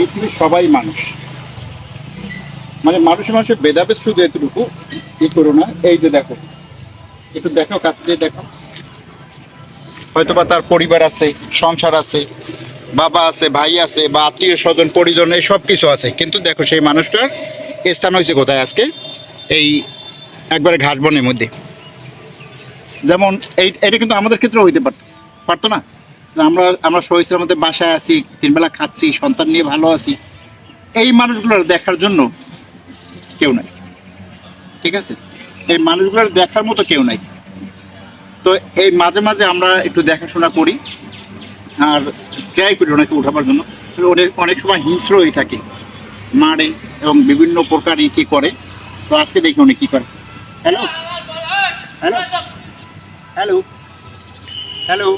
পৃথিবীর সবাই মানুষ। মানে মানুষের মানুষের ভেদাভেদ শুধু এতটুকু ই করো না এই যে দেখো। একটু দেখো, কাছ দিয়ে দেখো। হয়তোবা তার পরিবার আছে, সংসার আছে, বাবা আছে, ভাই আছে, বা আত্মীয় স্বজন, পরিজন, এই সব কিছু আছে। কিন্তু দেখো, সেই মানুষটার স্থান হয়েছে কোথায় আজকে? এই একবারে ঘাস বনের মধ্যে। যেমন এই এটা কিন্তু আমাদের ক্ষেত্রে হইতে পারতো পারতো না? আমরা আমরা সহিসের মধ্যে বাসায় আছি, তিনবেলা খাচ্ছি, সন্তান নিয়ে ভালো আছি। এই মানুষগুলোর দেখার জন্য কেউ নাই। ঠিক আছে? এই মানুষগুলোর দেখার মতো কেউ নাই। তো এই মাঝে মাঝে আমরা একটু দেখাশোনা করি আর ট্রাই করি ওনাকে উঠাবার জন্য। অনেক অনেক সময় হিংস্র হয়ে থাকে মারে এবং বিভিন্ন প্রকার কি করে। তো আজকে দেখি উনি কী করে। হ্যালো হ্যালো হ্যালো হ্যালো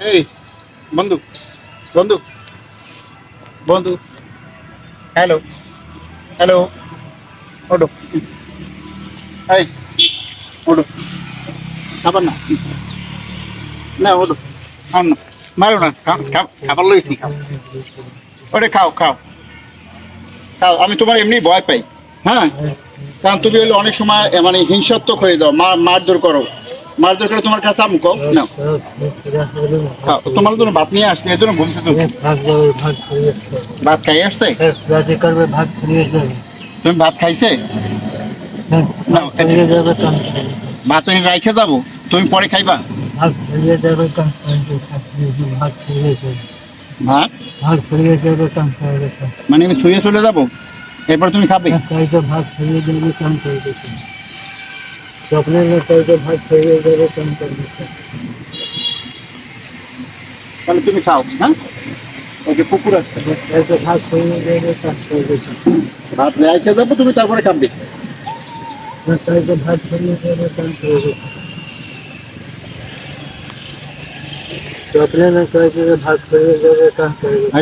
এই, বন্ধু বন্ধু বন্ধু। হ্যালো হ্যালো ওটো এই ওটো খাবার না না ওটো খাও না মারো না খাবার লইছি, খাও। ওরে খাও খাও। খাও, আমি তোমার এমনি ভয় পাই। হ্যাঁ? কারণ তুমি হলে অনেক সময় মানে হিংসাত্মক হয়ে যাও মার মারধর করো। মাছ ধরে তোমার কাছে আম কও না তোমার জন্য ভাত নিয়ে আসছে, এই জন্য ঘুমছে তুমি। ভাত খাই আসছে? তুমি ভাত খাইছে? ভাত আমি রাইখে যাব। তুমি পরে খাইবা। ভাত? মানে আমি থুয়ে চলে যাব? এরপর তুমি খাবে? ভাত খাইছে, ভাত থুয়ে যাবে কাম করে স্বপ্নের মতো হয়তো ভাত হয়ে যাবে কেমন করবে? তাহলে তুমি খাও হ্যাঁ? ওই যে আছে। ভাত যাবে ভাত তুমি তারপরে না তাই তো ভাত যাবে স্বপ্নে কয়েছে ভাত যাবে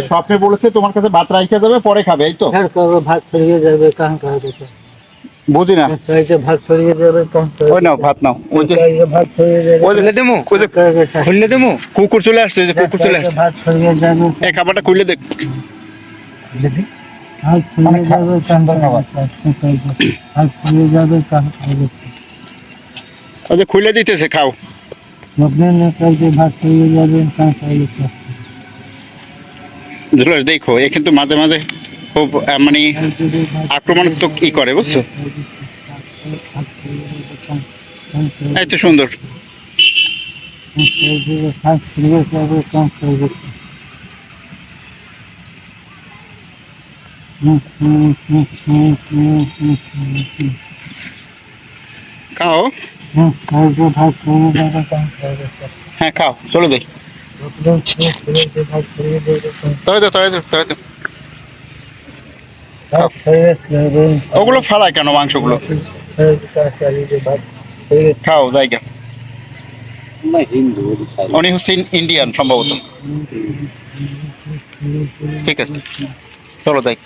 স্বপ্নে বলেছে তোমার কাছে ভাত রাইখে যাবে পরে খাবে এই তো। হ্যাঁ, ভাত ফিরিয়ে যাবে কাহ কাহ বুঝি না। ওই নাও ভাত নাও। ওই যে খুললে দেবো। খুললে দেবো কুকুর চলে আসছে কুকুর চলে আসছে। ভাত এই খাবারটা খুললে দেখ। ওই যে খুলে দিতেছে খাও। দেখো এ কিন্তু মাঝে মাঝে মানে আক্রমণাত্মক ই করে, বুঝছ? এই তো সুন্দর। খাও। হ্যাঁ খাও, চলো দেখ। তরে তো তরে তো তরে তো ওগুলো ফেলায় কেন মাংসগুলো? খাও যাই জায়গা। উনি হচ্ছেন ইন্ডিয়ান সম্ভবত। ঠিক আছে। চলো, দেখ।